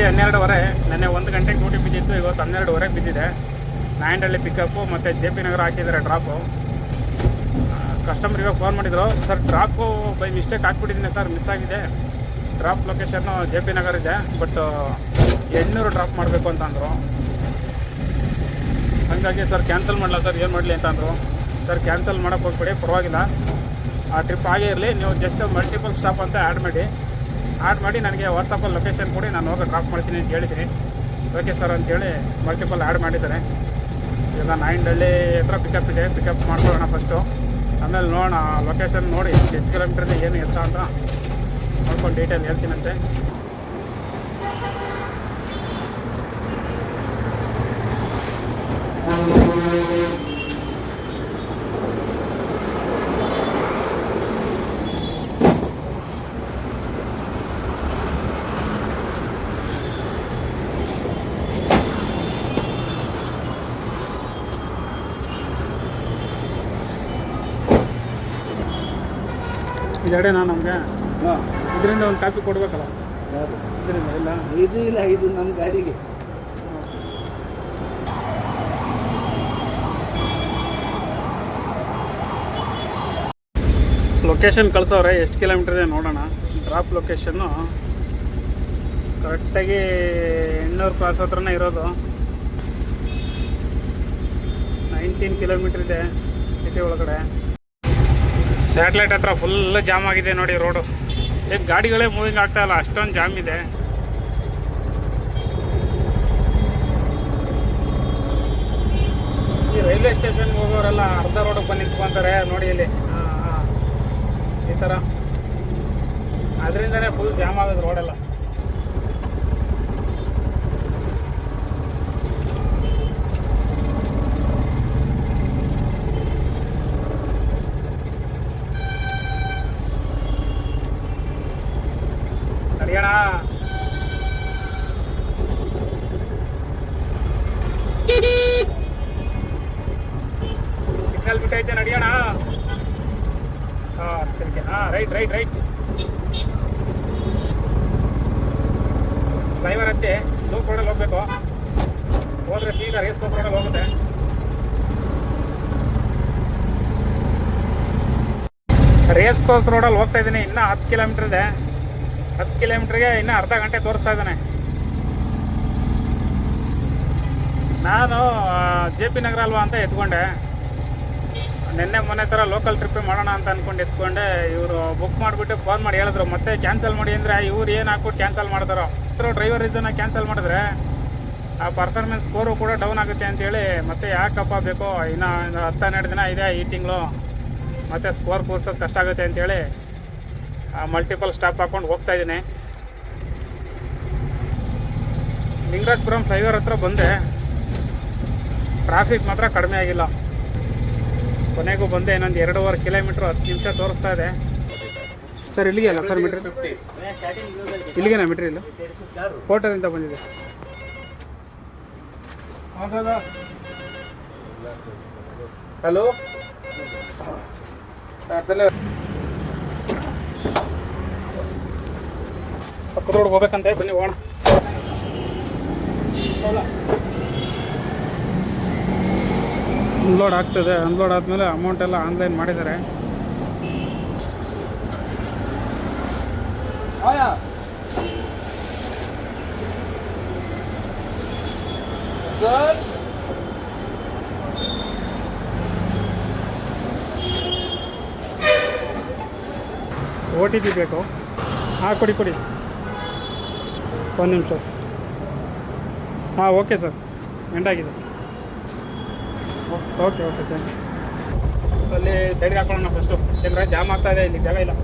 ರಾತ್ರಿ ಹನ್ನೆರಡುವರೆ, ನೆನ್ನೆ ಒಂದು ಗಂಟೆಗೆ ಡ್ಯೂಟಿ ಬಿದ್ದಿತ್ತು ಇವತ್ತು ಹನ್ನೆರಡುವರೆಗೆ ಬಿದ್ದಿದೆ. ನಾಯಂಡಳ್ಳಿ ಪಿಕಪ್ಪು ಮತ್ತು ಜೆ ಪಿ ನಗರ ಹಾಕಿದ್ದಾರೆ ಡ್ರಾಪು ಕಸ್ಟಮರಿಗೆ ಫೋನ್ ಮಾಡಿದರು ಸರ್ ಡ್ರಾಪು ಬೈ ಮಿಸ್ಟೇಕ್ ಹಾಕ್ಬಿಟ್ಟಿದ್ದೀನಿ ಸರ್ ಮಿಸ್ ಆಗಿದೆ. Drop location J P Nagar ಇದೆ ಬಟ್ ಎಣ್ಣೂರು ಡ್ರಾಪ್ ಮಾಡಬೇಕು ಅಂತ ಅಂದರು. ಹಾಗಾಗಿ ಸರ್ ಕ್ಯಾನ್ಸಲ್ ಮಾಡಲ ಸರ್ ಏನು ಮಾಡಲಿ? ಅಂತ ಅಂದರು. ಸರ್ ಕ್ಯಾನ್ಸಲ್ ಮಾಡೋಕ್ಕೆ ಹೋಗ್ಬಿಡಿ, ಪರವಾಗಿಲ್ಲ. ಆ ಟ್ರಿಪ್ ಆಗೇ ಇರಲಿ, ನೀವು ಜಸ್ಟ್ ಮಲ್ಟಿಪಲ್ ಸ್ಟಾಪ್ ಅಂತ ಆ್ಯಡ್ ಮಾಡಿ. ಆ್ಯಡ್ ಮಾಡಿ ನನಗೆ ವಾಟ್ಸಪ್ಪಲ್ಲಿ ಲೊಕೇಶನ್ ಕೊಡಿ, ನಾನು ಹೋಗಿ ಡ್ರಾಪ್ ಮಾಡ್ತೀನಿ ಅಂತ ಹೇಳಿದ್ದೀನಿ. ಓಕೆ ಸರ್ ಅಂತೇಳಿ ಮಲ್ಟಿಪಲ್ ಆ್ಯಡ್ ಮಾಡಿದ್ದಾರೆ. ಈಗ ನಾಯಿಂಡಳ್ಳಿ ಹತ್ರ ಪಿಕಪ್ ಇದೆ ಪಿಕಪ್ ಮಾಡ್ಕೊಳ್ಳೋಣ ಫಸ್ಟು ಆಮೇಲೆ ನೋಡೋಣ ಲೊಕೇಶನ್ ನೋಡಿ, ಎಷ್ಟು ಕಿಲೋಮೀಟ್ರಿಗೆ ಏನು ಎತ್ತ ಅಂತ ನೋಡ್ಕೊಂಡು ಡೀಟೇಲ್ ಹೇಳ್ತೀನಂತೆ ಇದೆರಡೇನಾ ನಮಗೆ? ಹಾಂ. ಇದರಿಂದ ಒಂದು ಕಾಪಿ ಕೊಡಬೇಕಲ್ಲ? ಯಾರು? ಇದರಿಂದ ಇಲ್ಲ? ಇದು ಇಲ್ಲ ಇದು ನಮ್ಮ ಗಾಡಿಗೆ ಲೊಕೇಶನ್ ಕಳ್ಸವ್ರೆ ಎಷ್ಟು ಕಿಲೋಮೀಟರ್ ಇದೆ ನೋಡೋಣ. ಡ್ರಾಪ್ ಲೊಕೇಶನ್ನು ಕರೆಕ್ಟಾಗಿ ಎಣ್ಣೂರು ಕ್ರಾಸ್ ಹತ್ರನೇ ಇರೋದು. ನೈನ್ಟೀನ್ ಕಿಲೋಮೀಟ್ರ್ ಇದೆ ಸಿಟಿ ಒಳಗಡೆ. ಸ್ಯಾಟ್ಲೈಟ್ ಹತ್ರ ಫುಲ್ ಜಾಮ್ ಆಗಿದೆ ನೋಡಿ ರೋಡು ಈಗ ಗಾಡಿಗಳೇ ಮೂವಿಂಗ್ ಆಗ್ತಾ ಇಲ್ಲ, ಅಷ್ಟೊಂದು ಜಾಮ್ ಇದೆ. ಈ ರೈಲ್ವೆ ಸ್ಟೇಷನ್ಗೆ ಹೋಗೋರೆಲ್ಲ ಅರ್ಧ ರೋಡಿಗೆ ಬಂದು ನಿಂತ್ಕೊಂತಾರೆ ನೋಡಿ ಇಲ್ಲಿ. ಈ ಥರ ಅದರಿಂದನೇ ಫುಲ್ ಜಾಮ್ ಆಗೋದು ರೋಡೆಲ್ಲ ನಡಿಯೋಣ ಸಿಗ್ನಲ್ ಬಿಟ್ಟೈತೆ ನಡಿಯೋಣ ಹಾಂ ತಿರ್ಗಿ ಹಾಂ ರೈಟ್ ರೈಟ್ ರೈಟ್ ಡ್ರೈವರ್ ಹತ್ತಿ ಲೂಪ್ ರೋಡಲ್ಲಿ ಹೋಗ್ಬೇಕು. ಹೋದ್ರೆ ಸೀದಾ ರೇಸ್ ಕೋಸ್ ರೋಡಲ್ಲಿ ಹೋಗುತ್ತೆ. ರೇಸ್ ಕೋಸ್ ರೋಡಲ್ಲಿ ಹೋಗ್ತಾ ಇದ್ದೀನಿ. ಇನ್ನೂ ಹತ್ತು ಕಿಲೋಮೀಟ್ರ್ ಇದೆ. ಹತ್ತು ಕಿಲೋಮೀಟ್ರಿಗೆ ಇನ್ನೂ ಅರ್ಧ ಗಂಟೆ ತೋರಿಸ್ತಾ ಇದ್ದಾನೆ. ನಾನು ಜೆ ಪಿ ನಗರ ಅಲ್ವಾ ಅಂತ ಎತ್ಕೊಂಡೆ. ನಿನ್ನೆ ಮೊನ್ನೆ ಥರ ಲೋಕಲ್ ಟ್ರಿಪ್ಪೇ ಮಾಡೋಣ ಅಂತ ಅಂದ್ಕೊಂಡು ಎತ್ಕೊಂಡೆ. ಇವರು ಬುಕ್ ಮಾಡಿಬಿಟ್ಟು ಫೋನ್ ಮಾಡಿ ಹೇಳಿದ್ರು, ಮತ್ತೆ ಕ್ಯಾನ್ಸಲ್ ಮಾಡಿ ಅಂದರೆ ಇವ್ರು ಏನು ಹಾಕ್ಬಿಟ್ಟು ಕ್ಯಾನ್ಸಲ್ ಮಾಡ್ತಾರೋ? ಡ್ರೈವರ್ ರೀಸನ್ನ ಕ್ಯಾನ್ಸಲ್ ಮಾಡಿದ್ರೆ ಆ ಪರ್ಫಾರ್ಮೆನ್ಸ್ ಸ್ಕೋರು ಕೂಡ ಡೌನ್ ಆಗುತ್ತೆ ಅಂತೇಳಿ, ಮತ್ತೆ ಯಾಕಪ್ಪ ಬೇಕೋ? ಇನ್ನು ಹತ್ತು ಹನ್ನೆರಡು ದಿನ ಇದೆ ಈ ತಿಂಗಳು. ಮತ್ತೆ ಸ್ಕೋರ್ ಕೂರ್ಸೋದು ಕಷ್ಟ ಆಗುತ್ತೆ ಅಂತೇಳಿ ಮಲ್ಟಿಪಲ್ ಸ್ಟಾಪ್ ಹಾಕೊಂಡು ಹೋಗ್ತಾ ಇದ್ದೀನಿ. ಲಿಂಗರಾಜಪುರಂ ಫ್ಲೈವರ್ ಹತ್ರ ಬಂದೆ. ಟ್ರಾಫಿಕ್ ಮಾತ್ರ ಕಡಿಮೆ ಆಗಿಲ್ಲ. ಕೊನೆಗೂ ಬಂದೆ ಇನ್ನೊಂದು ಎರಡೂವರೆ ಕಿಲೋಮೀಟ್ರ್ ಹತ್ತು ನಿಮಿಷ ತೋರಿಸ್ತಾ ಇದೆ. ಸರ್ ಇಲ್ಲಿಗೆ ಅಲ್ಲ ಸರ್ ಮೀಟ್ರ್ ಇಲ್ಲಿಗೆನಾ ಮೀಟ್ರ್ ಇಲ್ಲ ಕೋಟದಿಂದ ಬಂದಿದೆ. ಹಲೋ ರೋಡ್ ಹೋಗ್ಬೇಕಂತೆ ಬನ್ನಿ ಹೋಗೋಣ. ಅನ್ಲೋಡ್ ಆಗ್ತದೆ. ಅನ್ಲೋಡ್ ಆದಮೇಲೆ ಅಮೌಂಟ್ ಎಲ್ಲ ಆನ್ಲೈನ್ ಮಾಡಿದ್ದಾರೆ. ಓ ಟಿ ಪಿ ಬೇಕು. ಹಾಂ ಕೊಡಿ ಕೊಡಿ. ಒಂದು ನಿಮಿಷ ಹಾಂ, ಓಕೆ ಸರ್. ಎಂಟಾಗಿದೆ ಓಕೆ ಓಕೆ ಥ್ಯಾಂಕ್ ಯು ಅಲ್ಲಿ ಸೈಡ್ಗೆ ಹಾಕೊಳ್ಳೋಣ ಫಸ್ಟು ಯಾಕಂದರೆ ಜಾಮ್ ಆಗ್ತಾ ಇದೆ, ಇಲ್ಲಿ ಜಾಗ ಇಲ್ಲ.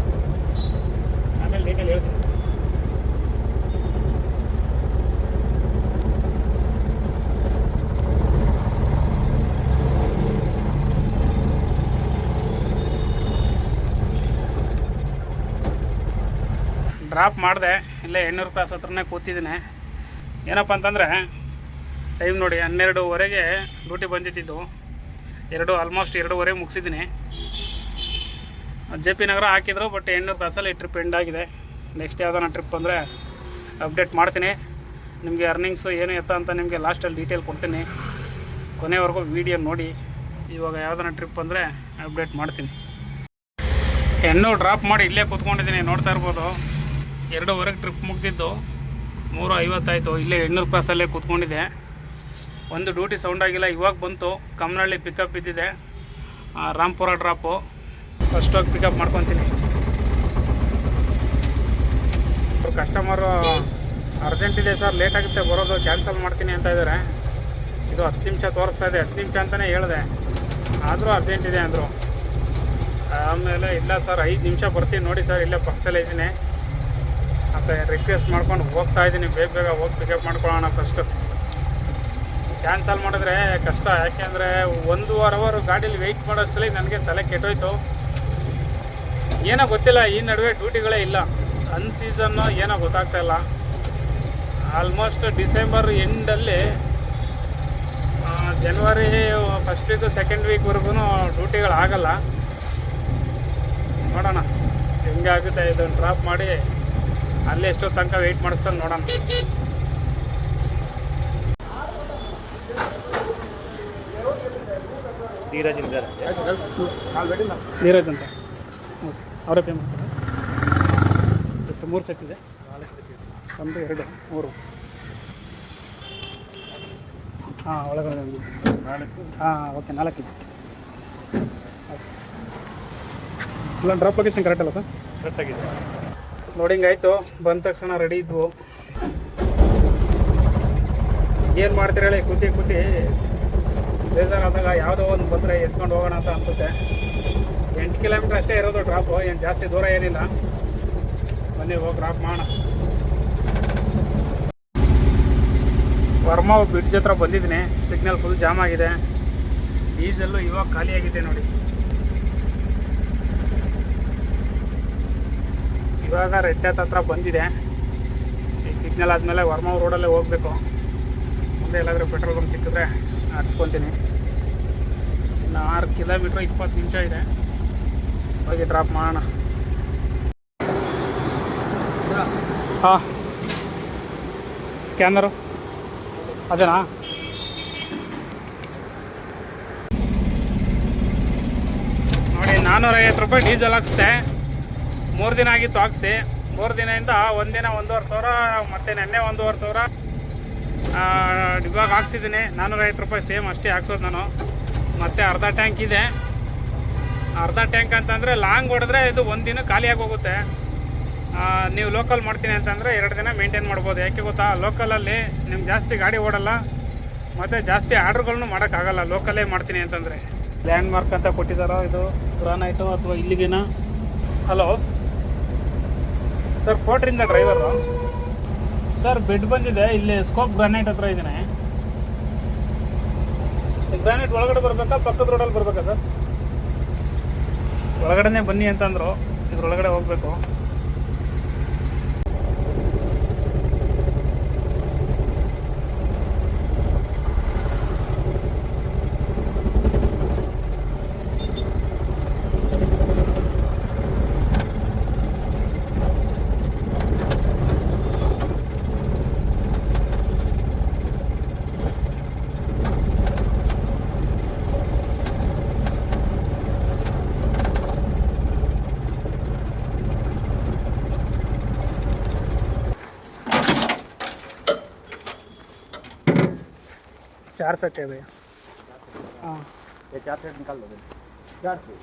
ಆಮೇಲೆ ಡೀಟೇಲ್ ಹೇಳ್ತೀನಿ. ಡ್ರಾಪ್ ಮಾಡಿದೆ, ಇಲ್ಲೇ ಎಣ್ಣೂರು ಕ್ರಾಸ್ ಹತ್ರನೇ ಕೂತಿದ್ದೀನಿ. ಏನಪ್ಪ ಅಂತಂದರೆ ಟೈಮ್ ನೋಡಿ, ಹನ್ನೆರಡುವರೆಗೆ ಡ್ಯೂಟಿ ಬಂದಿದ್ದಿದ್ದು. ಎರಡು ಆಲ್ಮೋಸ್ಟ್ ಎರಡೂವರೆ ಮುಗಿಸಿದ್ದೀನಿ. ಜೆ ಪಿ ನಗರ ಹಾಕಿದ್ರು ಬಟ್ ಎಣ್ಣೂರು ಕ್ರಾಸಲ್ಲಿ ಟ್ರಿಪ್ ಎಂಡ್ ಆಗಿದೆ. ನೆಕ್ಸ್ಟ್ ಯಾವ್ದಾನ ಟ್ರಿಪ್ ಅಂದರೆ ಅಪ್ಡೇಟ್ ಮಾಡ್ತೀನಿ. ನಿಮಗೆ ಅರ್ನಿಂಗ್ಸು ಏನು ಎತ್ತ ಅಂತ ನಿಮಗೆ ಲಾಸ್ಟಲ್ಲಿ ಡೀಟೇಲ್ ಕೊಡ್ತೀನಿ. ಕೊನೆವರೆಗೂ ವೀಡಿಯೋ ನೋಡಿ, ಇವಾಗ ಯಾವ್ದಾನ ಟ್ರಿಪ್ ಅಂದರೆ ಅಪ್ಡೇಟ್ ಮಾಡ್ತೀನಿ. ಹೆಣ್ಣು ಡ್ರಾಪ್ ಮಾಡಿ ಇಲ್ಲೇ ಕೂತ್ಕೊಂಡಿದ್ದೀನಿ, ನೋಡ್ತಾ ಇರ್ಬೋದು. ಎರಡೂವರೆಗೆ ಟ್ರಿಪ್ ಮುಗ್ದಿದ್ದು ಮೂರು ಐವತ್ತಾಯಿತು ಇಲ್ಲೇ ಎಣ್ಣೂರು ಕ್ರಾಸಲ್ಲೇ ಕೂತ್ಕೊಂಡಿದ್ದೆ. ಒಂದು ಡ್ಯೂಟಿ ಸೌಂಡ್ ಆಗಿಲ್ಲ. ಇವಾಗ ಬಂತು. ಕಮ್ಮನಹಳ್ಳಿ ಪಿಕಪ್ ಇದ್ದಿದೆ. ರಾಮ್ಪುರ ಡ್ರಾಪು ಫಸ್ಟ್ ಹೋಗಿ ಪಿಕಪ್ ಮಾಡ್ಕೊತೀನಿ ಕಸ್ಟಮರು ಅರ್ಜೆಂಟ್ ಇದೆ ಸರ್. ಲೇಟಾಗುತ್ತೆ ಬರೋದು. ಕ್ಯಾನ್ಸಲ್ ಮಾಡ್ತೀನಿ ಅಂತ ಇದ್ದಾರೆ ಇದು ಹತ್ತು ನಿಮಿಷ ತೋರಿಸ್ತಾ ಇದೆ. ಹತ್ತು ನಿಮಿಷ ಅಂತಲೇ ಹೇಳಿದೆ. ಆದರೂ ಅರ್ಜೆಂಟ್ ಇದೆ ಅಂದರು. ಆಮೇಲೆ ಇಲ್ಲ ಸರ್, ಐದು ನಿಮಿಷ ಬರ್ತೀನಿ. ನೋಡಿ ಸರ್, ಇಲ್ಲೇ ಪಕ್ಕದಲ್ಲೇ ಇದ್ದೀನಿ. ಮತ್ತು ರಿಕ್ವೆಸ್ಟ್ ಮಾಡ್ಕೊಂಡು ಹೋಗ್ತಾ ಇದ್ದೀನಿ. ಬೇಗ ಬೇಗ ಹೋಗಿ ಪಿಕಪ್ ಮಾಡ್ಕೊಳ್ಳೋಣ ಫಸ್ಟು ಕ್ಯಾನ್ಸಲ್ ಮಾಡಿದ್ರೆ ಕಷ್ಟ. ಯಾಕೆಂದರೆ ಒಂದೂವರೆ ಅವರು ಗಾಡೀಲಿ ವೆಯ್ಟ್ ಮಾಡೋಷ್ಟರಲ್ಲಿ ನನಗೆ ತಲೆ ಕೆಟ್ಟೋಯ್ತು. ಏನೋ ಗೊತ್ತಿಲ್ಲ. ಈ ನಡುವೆ ಡ್ಯೂಟಿಗಳೇ ಇಲ್ಲ. ಅನ್ಸೀಸನ್ನು ಏನೋ ಗೊತ್ತಾಗ್ತಾ ಇಲ್ಲ. ಆಲ್ಮೋಸ್ಟ್ ಡಿಸೆಂಬರ್ ಎಂಡಲ್ಲಿ ಜನವರಿ ಫಸ್ಟ್ ವೀಕು ಸೆಕೆಂಡ್ ವೀಕ್ವರೆಗೂ ಡ್ಯೂಟಿಗಳಾಗಲ್ಲ ನೋಡೋಣ. ಹೆಂಗೆ ಆಗುತ್ತೆ ಇದನ್ನು ಡ್ರಾಪ್ ಮಾಡಿ. ಅಲ್ಲಿ ಎಷ್ಟೋ ತನಕ ವೆಯ್ಟ್ ಮಾಡಿಸ್ತಾನೆ ನೋಡೋಣ. ಧೀರಜ್ ಇಂದರ್ ನೀರಜ್ ಅಂತ. ಓಕೆ ಅವರೇ ಪೇ ಮಾಡ್ತಾರೆ. ಎಷ್ಟು ಮೂರು ಸೆಟ್ ಇದೆ. ಒಂದು ಎರಡು ಮೂರು. ಹಾಂ ಒಳಗಡೆ ಒಂದು. ನಾಲ್ಕು. ಹಾಂ ಓಕೆ ನಾಲ್ಕು ಇದೆ. ಇಲ್ಲ ಡ್ರಾಪ್ ಲೊಕೇಶನ್ ಕರೆಕ್ಟ್ ಅಲ್ಲ ಸರ್? ಸೆಟ್ ಆಯ್ತು. ಬಂದ ತಕ್ಷಣ ರೆಡಿ ಇದ್ವು. ಏನು ಮಾಡ್ತೀರ ಹೇಳಿ? ಕುಟ್ಟಿ ಕೂತಿ ಬೇಜಾರಾದಾಗ ಯಾವುದೋ ಒಂದು ಬಂದರೆ ಎತ್ಕೊಂಡು ಹೋಗೋಣ ಅಂತ ಅನಿಸುತ್ತೆ. ಎಂಟು ಕಿಲೋಮೀಟ್ರ್ ಅಷ್ಟೇ ಇರೋದು ಡ್ರಾಪು ಏನು ಜಾಸ್ತಿ ದೂರ ಏನಿಲ್ಲ. ಬನ್ನಿ, ಹೋಗಿ ಡ್ರಾಪ್ ಮಾಡೋಣ. ವರ್ಮಾ ಬ್ರಿಡ್ಜ್ ಹತ್ರ ಬಂದಿದ್ದೀನಿ. ಸಿಗ್ನಲ್ ಫುಲ್ ಜಾಮ್ ಆಗಿದೆ. ಡೀಸೆಲ್ಲು ಇವಾಗ ಖಾಲಿಯಾಗಿದೆ ನೋಡಿ. ಇವಾಗ ರೆಡ್ ಡೆತ್ ಹತ್ರ ಬಂದಿದೆ. ಈ ಸಿಗ್ನಲ್ ಆದಮೇಲೆ ವರ್ಮಾ ರೋಡಲ್ಲೇ ಹೋಗಬೇಕು. ಮುಂದೆ ಎಲ್ಲಾದರೂ ಪೆಟ್ರೋಲ್ ಬಂಕ್ ಸಿಕ್ಕಿದ್ರೆ ಹಾಕ್ಸ್ಕೊತೀನಿ ಇನ್ನು ಆರು ಕಿಲೋಮೀಟ್ರ್ ಇಪ್ಪತ್ತು ನಿಮಿಷ ಇದೆ. ಹೋಗಿ ಡ್ರಾಪ್ ಮಾಡೋಣ. ಹಾಂ. ಸ್ಕ್ಯಾನರು ಅದೇನಾ? ನೋಡಿ ನಾನ್ನೂರೈವತ್ತು ರೂಪಾಯಿ ಡೀಸೆಲ್ ಹಾಕ್ಸ್ದೆ. ಮೂರು ದಿನ ಆಗಿತ್ತು ಹಾಕ್ಸಿ. ಮೂರು ದಿನದಿಂದ ಒಂದಿನ ಒಂದೂವರೆ ಸಾವಿರ ಮತ್ತು ನೆನ್ನೆ ಒಂದೂವರೆ ಸಾವಿರ ಇವಾಗ ಹಾಕ್ಸಿದ್ದೀನಿ ನಾನ್ನೂರೈವತ್ತು ರೂಪಾಯಿ ಸೇಮ್ ಅಷ್ಟೇ ಹಾಕ್ಸೋದು ನಾನು. ಮತ್ತು ಅರ್ಧ ಟ್ಯಾಂಕ್ ಇದೆ. ಅರ್ಧ ಟ್ಯಾಂಕ್ ಅಂತಂದರೆ ಲಾಂಗ್ ಹೊಡೆದ್ರೆ ಇದು ಒಂದು ದಿನ ಖಾಲಿಯಾಗಿ ಹೋಗುತ್ತೆ ನೀವು ಲೋಕಲ್ ಮಾಡ್ತೀನಿ ಅಂತಂದರೆ ಎರಡು ದಿನ ಮೇಂಟೈನ್ ಮಾಡ್ಬೋದು. ಯಾಕೆ ಗೊತ್ತಾ? ಲೋಕಲಲ್ಲಿ ನಿಮ್ಗೆ ಜಾಸ್ತಿ ಗಾಡಿ ಓಡಲ್ಲ. ಮತ್ತು ಜಾಸ್ತಿ ಆರ್ಡ್ರ್ಗಳ್ನು ಮಾಡೋಕ್ಕಾಗಲ್ಲ. ಲೋಕಲ್ಲೇ ಮಾಡ್ತೀನಿ ಅಂತಂದರೆ. ಲ್ಯಾಂಡ್ ಮಾರ್ಕ್ ಅಂತ ಕೊಟ್ಟಿದ್ದಾರೋ ಇದು? ಗ್ರಾನೈಟು ಅಥವಾ ಇಲ್ಲಿಗಿನ? ಹಲೋ ಸರ್ ಕೋಟ್ರಿಂದ ಡ್ರೈವರು ಸರ್ ಬೆಡ್ ಬಂದಿದೆ ಇಲ್ಲಿ ಸ್ಕೋಪ್ ಗ್ರಾನೈಟ್ ಹತ್ರ ಇದ್ದೀನಿ. ಗ್ರಾನೈಟ್ ಒಳಗಡೆ ಬರಬೇಕಾ ಪಕ್ಕದ ರೋಡಲ್ಲಿ ಬರಬೇಕಾ ಸರ್ ಒಳಗಡೆನೆ ಬನ್ನಿ ಅಂತಂದರು ಇದ್ರೊಳಗಡೆ ಹೋಗಬೇಕು. चार सेट है भैया हाँ ये चार सेट निकाल दो चार से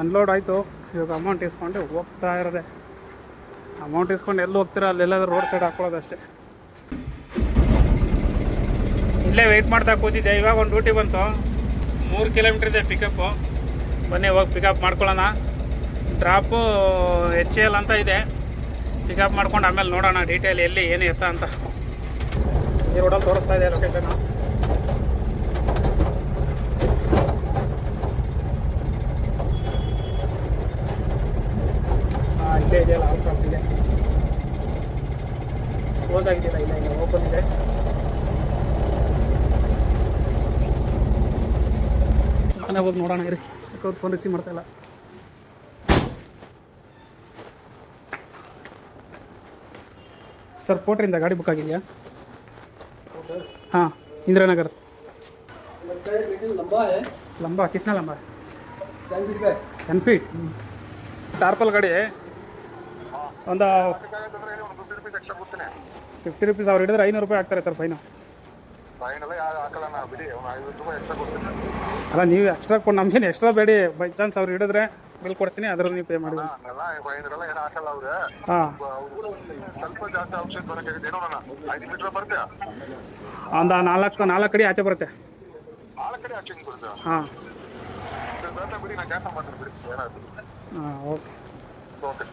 ಅನ್ಲೋಡ್ ಆಯಿತು ಇವಾಗ ಅಮೌಂಟ್ ಇಸ್ಕೊಂಡು ಹೋಗ್ತಾ ಇರೋದೆ ಅಮೌಂಟ್ ಇಸ್ಕೊಂಡು ಎಲ್ಲಿ ಹೋಗ್ತೀರಾ ಅಲ್ಲೆಲ್ಲಾದ್ರೂ ರೋಡ್ ಸೈಡ್ ಹಾಕೊಳ್ಳೋದು ಅಷ್ಟೇ ಇಲ್ಲೇ ವೆಯ್ಟ್ ಮಾಡ್ತಾ ಕೂತಿದ್ದೆ ಇವಾಗ ಒಂದು ಡ್ಯೂಟಿ ಬಂತು ಮೂರು ಕಿಲೋಮೀಟ್ರ್ ಇದೆ ಪಿಕಪ್ಪು ಬನ್ನಿ ಹೋಗಿ ಪಿಕಪ್ ಮಾಡ್ಕೊಳ್ಳೋಣ ಡ್ರಾಪು ಎಚ್ ಎಲ್ ಅಂತ ಇದೆ ಪಿಕಪ್ ಮಾಡ್ಕೊಂಡು ಆಮೇಲೆ ನೋಡೋಣ ಡೀಟೇಲ್ ಎಲ್ಲಿ, ಏನು ಎತ್ತ ಅಂತ. ಈ ರೋಡಲ್ಲಿ ತೋರಿಸ್ತಾ ಇದೆ ಲೊಕೇಶನ್ ಇಲ್ಲೇ ಇದೆಯಲ್ಲ ಆಫ್ ಇದೆ. ಕ್ಲೋಸ್ ಆಗಿದೆಯಲ್ಲ ಇಲ್ಲ ಇಲ್ಲ ಓಪನ್ ಇದೆ. ನಾನೇ ಹೋಗಿ ನೋಡೋಣ, ಇರಿ. ಫೋನ್ ರಿಸೀವ್ ಮಾಡ್ತಾ ಸರ್ ಪೋಟ್ರಿಂದ ಗಾಡಿ ಬುಕ್ ಆಗಿದೆಯಾ ಹಾಂ ಇಂದಿರಾನಗರ್ लंबा है ಲಂಬಾ ಕಿತ್ನಾ ಲಂಬಾ टेन फीट का है ಟೆನ್ ಫೀಟ್ ಟಾರ್ಪಲ್ ಗಾಡಿ ಒಂದು ಫಿಫ್ಟಿ ರುಪೀಸ್ ಅವ್ರು ಹಿಡಿದ್ರೆ ಐನೂರು ರೂಪಾಯಿ ಆಗ್ತಾರೆ ಸರ್ ಫೈನು ಫೈನಲ್ ಹಾಕಲ್ಲ ಬಿಡಿ ಒಂದು ಐವತ್ತು ರೂಪಾಯಿ ಎಕ್ಸ್ಟ್ರಾ ಕೊಡ್ತೀನಿ ಅಲ್ಲ ನೀವು ಎಕ್ಸ್ಟ್ರಾ ಕೊಟ್ಟು ನಮ್ಗೇನು ಎಕ್ಸ್ಟ್ರಾ ಬೇಡಿ. ಬೈ ಚಾನ್ಸ್ ಅವ್ರು ಹಿಡಿದ್ರೆ ಬಿಲ್ ಕೊಡ್ತೀನಿ ಅದ್ರಲ್ಲಿ ನೀವು ಪೇ ಮಾಡಿ. ಅಲ್ಲ ಫೈನಲ್ ಎಲ್ಲ ಹಾಕಲ್ಲ ಅವ್ರೆ. ಹಾಂ. ಅವ್ರು ಸ್ವಲ್ಪ ಜಾಸ್ತಿ ಔಷಧ ಬರೋಕ್ಕಾಗುತ್ತೆ ಏನೋ ನಾನು ಐದು ಮೀಟ್ರ್ ಬರುತ್ತೆ. ಒಂದು ನಾಲ್ಕು ನಾಲ್ಕು ಅಡಿ ಆಚೆ ಬರುತ್ತೆ. ನಾಲ್ಕು ಕಡೆ ಬನ್ನಿ ಬರುತ್ತೆ. ಹಾಂ. ಬೇಡ ಬಿಡಿ ನಾನು ಕ್ಯಾನ್ಸಲ್ ಮಾಡ್ತೀನಿ ಬಿಡಿ ಏನಾಯ್ತು ಹಾಂ ಓಕೆ. ಓಕೆ.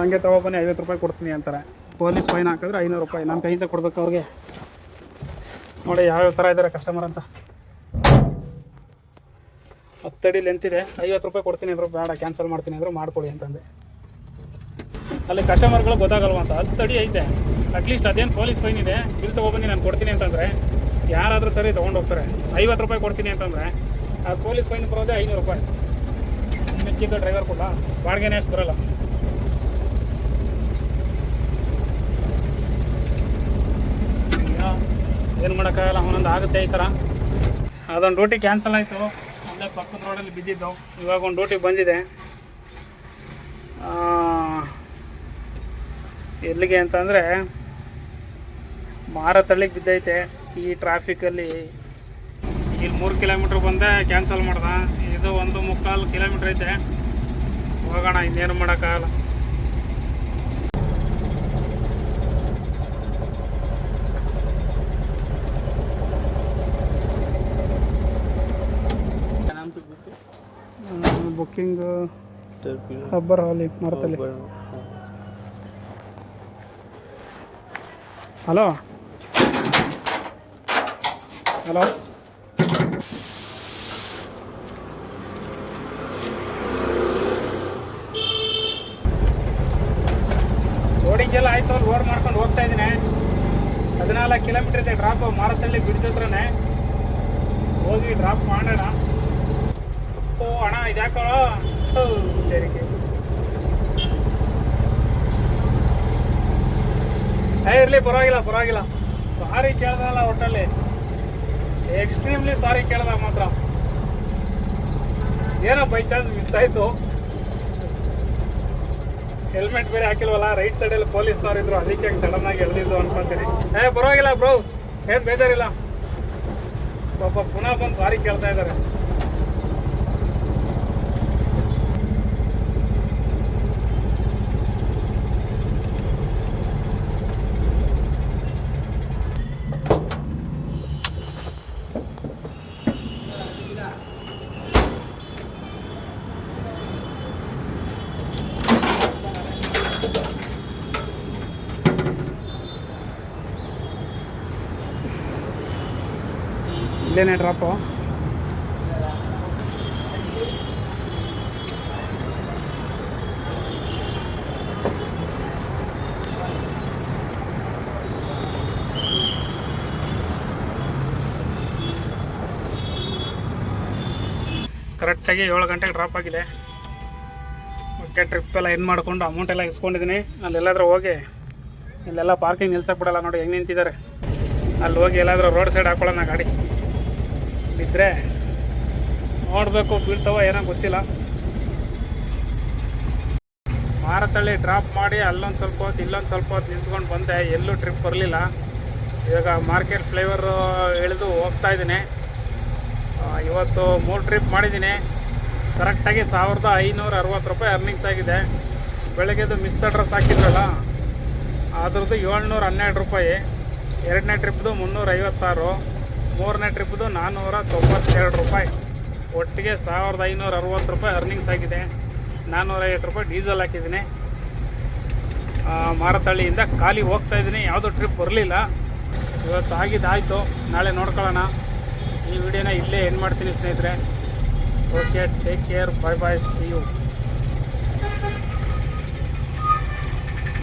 ಹಂಗೆ ತಗೊಬನ್ನಿ ಐವತ್ತು ರೂಪಾಯಿ ಕೊಡ್ತೀನಿ ಅಂತಾರೆ. ಪೊಲೀಸ್ ಫೈನ್ ಹಾಕಿದ್ರೆ ಐನೂರು ರೂಪಾಯಿ. ನಮ್ಮ ಕೈಯಿಂದ ಕೊಡ್ಬೇಕು ಅವ್ರಿಗೆ. ನೋಡಿ ಯಾವ್ಯಾವ ಥರ ಇದ್ದಾರೆ ಕಸ್ಟಮರ್ ಅಂತ. ಹತ್ತಡಿ ಲೆಂತ್ ಇದೆ ಐವತ್ತು ರೂಪಾಯಿ ಕೊಡ್ತೀನಿ ಅಂದರು ಬೇಡ ಕ್ಯಾನ್ಸಲ್ ಮಾಡ್ತೀನಿ ಅಂದರು ಮಾಡ್ಕೊಳ್ಳಿ ಅಂತಂದೆ. ಅಲ್ಲಿ ಕಸ್ಟಮರ್ಗಳು ಗೊತ್ತಾಗಲ್ವ ಅಂತ. ಹತ್ತು ತಡಿ ಐತೆ. ಅಟ್ಲೀಸ್ಟ್ ಅದೇನು ಪೊಲೀಸ್ ಫೈನ್ ಇದೆ ಬಿಲ್ ತೊಗೊಬನ್ನಿ, ನಾನು ಕೊಡ್ತೀನಿ ಅಂತಂದರೆ ಯಾರಾದರೂ ಸರಿ ತೊಗೊಂಡು ಹೋಗ್ತಾರೆ. ಐವತ್ತು ರೂಪಾಯಿ ಕೊಡ್ತೀನಿ ಅಂತಂದರೆ ಆ ಪೊಲೀಸ್ ಫೈನ್ ಬರೋದೇ ಐನೂರು ರೂಪಾಯಿ. ಮೆಚ್ಚಿದ್ದ ಡ್ರೈವರ್ ಕೂಡ ಬಾಡಿಗೆನೇ ಅಷ್ಟು ಬರೋಲ್ಲ. ಏನು ಮಾಡೋಕ್ಕಾಗಲ್ಲ ಅವನೊಂದು ಆಗುತ್ತೆ ಈ ಥರ ಅದೊಂದು ಡ್ಯೂಟಿ ಕ್ಯಾನ್ಸಲ್ ಆಯಿತು. ಅಲ್ಲೇ ಪಕ್ಕದ ರೋಡಲ್ಲಿ ಬಿದ್ದಿದ್ದು. ಇವಾಗ ಒಂದು ಡ್ಯೂಟಿ ಬಂದಿದೆ. ಎಲ್ಲಿಗೆ ಅಂತಂದರೆ ಮಾರತಳ್ಳಿಗೆ ಬಿದ್ದೈತೆ ಈ ಟ್ರಾಫಿಕಲ್ಲಿ ಇಲ್ಲಿ ಮೂರು ಕಿಲೋಮೀಟ್ರ್ ಬಂದೆ ಕ್ಯಾನ್ಸಲ್ ಮಾಡ್ದೆ. ಇದು ಒಂದು ಮುಕ್ಕಾಲು ಕಿಲೋಮೀಟ್ರ್ ಐತೆ. ಹೋಗೋಣ, ಇನ್ನೇನು ಮಾಡೋಕ್ಕಾಗಲ್ಲ. ಬುಕ್ಕಿಂಗ್ ಅಬ್ಬರ್ ಹಾಲಿ ಮರತಲ್ಲಿ ಹಲೋ ಹಲೋ ರೋಡಿಂಗ್ ಎಲ್ಲ ಆಯ್ತು ಅಲ್ಲಿ ಓಡ್ ಮಾಡ್ಕೊಂಡು ಹೋಗ್ತಾ ಇದ್ದೀನಿ. ಹದಿನಾಲ್ಕು ಕಿಲೋಮೀಟರ್ ಇದೆ ಡ್ರಾಪ್ ಮಾರತಳ್ಳಿ ಬ್ರಿಡ್ಜ್ ಹತ್ರನೇ. ಹೋಗಿ ಡ್ರಾಪ್ ಮಾಡೋಣ. ಅಣ್ಣ ಇದ್ಯಾಕೋ ತೆರಿಗೆ ಏ, ಇರಲಿ, ಪರವಾಗಿಲ್ಲ ಪರವಾಗಿಲ್ಲ. ಸಾರಿ ಕೇಳ್ದಲ್ಲ ಒಟ್ಟಲ್ಲಿ. ಎಕ್ಸ್ಟ್ರೀಮ್ಲಿ ಸಾರಿ ಕೇಳ್ದ ಮಾತ್ರ. ಏನೋ ಬೈ ಚಾನ್ಸ್ ಮಿಸ್ ಆಯ್ತು. ಹೆಲ್ಮೆಟ್ ಬೇರೆ ಹಾಕಿಲ್ವಲ್ಲ ರೈಟ್ ಸೈಡಲ್ಲಿ ಪೊಲೀಸ್ನವ್ರು ಇದ್ರು, ಅದಕ್ಕೆ ಸಡನ್ ಆಗಿ ಎಳ್ದಿದ್ದು ಅನ್ಕೊಂತೀನಿ. ಏ, ಪರವಾಗಿಲ್ಲ ಬ್ರೋ, ಏನು ಬೇಜಾರಿಲ್ಲ. ಪಾಪ ಪುನಃ ಬಂದು ಸಾರಿ ಕೇಳ್ತಾ ಇದ್ದಾರೆ. ಇಲ್ಲೇನೆ ಕರೆಕ್ಟಾಗಿ ಏಳು ಗಂಟೆಗೆ ಡ್ರಾಪ್ ಆಗಿದೆ. ಓಕೆ ಟ್ರಿಪ್ ಎಲ್ಲ ಏನು ಮಾಡಿಕೊಂಡು ಅಮೌಂಟ್ ಎಲ್ಲ ಇಸ್ಕೊಂಡಿದ್ದೀನಿ. ಅಲ್ಲೆಲ್ಲಾದರೂ ಹೋಗಿ, ಇಲ್ಲೆಲ್ಲ ಪಾರ್ಕಿಂಗ್ ನಿಲ್ಸಕ್ಕೆ ಬಿಡಲ್ಲ ನೋಡಿ, ಹೆಂಗೆ ನಿಂತಿದ್ದಾರೆ. ಅಲ್ಲಿ ಹೋಗಿ ಎಲ್ಲಾದರೂ ರೋಡ್ ಸೈಡ್ ಹಾಕೊಳ್ಳೋಣ ಗಾಡಿ. ಬಿದ್ದರೆ ನೋಡಬೇಕು, ಬೀಳ್ತಾವ ಏನೋ ಗೊತ್ತಿಲ್ಲ. ಮಾರತಳ್ಳಿ ಡ್ರಾಪ್ ಮಾಡಿ ಅಲ್ಲೊಂದು ಸ್ವಲ್ಪ ಹೊತ್ತು, ಇಲ್ಲೊಂದು ಸ್ವಲ್ಪ ಹೊತ್ತು ನಿಂತ್ಕೊಂಡು ಬಂದೆ, ಎಲ್ಲೂ ಟ್ರಿಪ್ ಬರಲಿಲ್ಲ. ಇವಾಗ ಮಾರ್ಕೆಟ್ ಫ್ಲೇವರ್ ಇಳಿದು ಹೋಗ್ತಾ ಇದ್ದೀನಿ. ಇವತ್ತು ಮೂರು ಟ್ರಿಪ್ ಮಾಡಿದ್ದೀನಿ. ಕರೆಕ್ಟಾಗಿ ಸಾವಿರದ ಐನೂರ ಅರವತ್ತು ರೂಪಾಯಿ ಅರ್ನಿಂಗ್ಸ್ ಆಗಿದೆ. ಬೆಳಗ್ಗೆದು ಮಿಸ್ ಅಡ್ರೆಸ್ ಹಾಕಿದ್ರಲ್ಲ ಅದ್ರದ್ದು ಏಳ್ನೂರ ಹನ್ನೆರಡು ರೂಪಾಯಿ. ಎರಡನೇ ಟ್ರಿಪ್ದು ಮುನ್ನೂರ ಐವತ್ತಾರು ಮೂರನೇ ಟ್ರಿಪ್ದು ನಾನ್ನೂರ ತೊಂಬತ್ತೆರಡು ರೂಪಾಯಿ. ಒಟ್ಟಿಗೆ ಸಾವಿರದ ಐನೂರ ಅರವತ್ತು ರೂಪಾಯಿ ಅರ್ನಿಂಗ್ಸ್ ಆಗಿದೆ. ನಾನ್ನೂರೈವತ್ತು ರೂಪಾಯಿ ಡೀಸೆಲ್ ಹಾಕಿದ್ದೀನಿ. ಮಾರತಳ್ಳಿಯಿಂದ ಖಾಲಿ ಹೋಗ್ತಾ ಇದ್ದೀನಿ. ಯಾವುದೂ ಟ್ರಿಪ್ ಬರಲಿಲ್ಲ. ಇವತ್ತು ಆಗಿದ್ದಾಯಿತು. ನಾಳೆ ನೋಡ್ಕೊಳ್ಳೋಣ. ಈ ವಿಡಿಯೋನ ಇಲ್ಲೇ ಏನು ಮಾಡ್ತೀನಿ ಸ್ನೇಹಿತರೆ. Okay take care bye bye see you